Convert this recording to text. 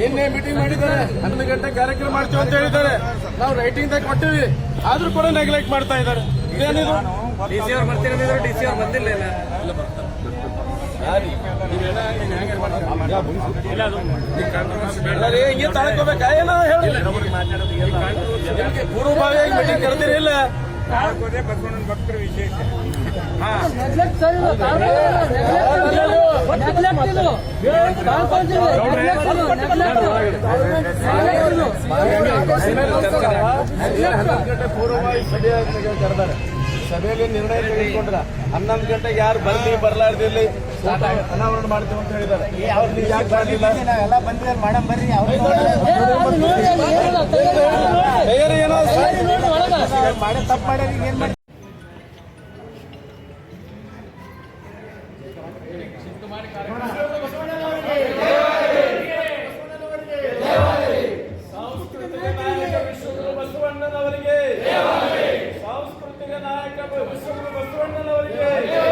ನಿನ್ನೆ ಮೀಟಿಂಗ್ ಮಾಡಿದ್ದಾರೆ. ಹನ್ನೊಂದು ಗಂಟೆ ಕಾರ್ಯಕ್ರಮ ಮಾಡ್ತೀವಿ ಅಂತ ಹೇಳಿದ್ದಾರೆ. ನಾವು ರೈಟಿಂಗ್ ದಾಗ ಕೊಟ್ಟಿವಿ. ಆದ್ರೂ ಕೂಡ ನೆಗ್ಲೆಕ್ಟ್ ಮಾಡ್ತಾ ಇದ್ದಾರೆ. ಇದೇನಿದು? ಡಿಸಿ ಅವ್ರು ಬರ್ತೀರಂದ್ರೆ ಡಿಸಿ ಅವ್ರು ಬಂದಿಲ್ಲ ಇಲ್ಲ ಅಲ್ಲರಿ, ಹಿಂಗೆ ತಳ್ಕೋಬೇಕಾ. ಏನೋ ಹೇಳಿ. ನಿಮ್ಗೆ ಪೂರ್ವಭಾವಿಯಾಗಿ ಮೀಟಿಂಗ್ ಕರೆದಿರಿ ಇಲ್ಲ? ಬಸವಣ್ಣನ ಭಕ್ತರ ವಿಶೇಷ. ಹನ್ನೊಂದು ಗಂಟೆ ಸಭೆಯಲ್ಲಿ ನಿರ್ಣಯ ತೆಗೆದುಕೊಂಡ್ರ ಹನ್ನೊಂದು ಗಂಟೆಗೆ ಯಾರು ಬರ್ಲಿ ಬರ್ಲಾರ್ದಿರ್ಲಿ ಅನಾವರಣ ಮಾಡ್ತೀವಿ ಅಂತ ಹೇಳಿದ್ದಾರೆ. ಯಾಕೆ ಬರ್ಲಿಲ್ಲ? ಎಲ್ಲ ಬಂದಿದ್ದಾರೆ ಮೇಡಮ್ ಬರ್ರಿ ಏನೋ ಮಾಡಿ ತಪ್ಪು ಮಾಡ್ಯಾರ ಏನ್ ಮಾಡಿ? ಸಾಂಸ್ಕೃತಿಕ ಬಸವಣ್ಣನವರಿಗೆ ಸಾಂಸ್ಕೃತಿಕ ನಾಯಕ ವಿಶ್ವಗುರು ಬಸವಣ್ಣನವರಿಗೆ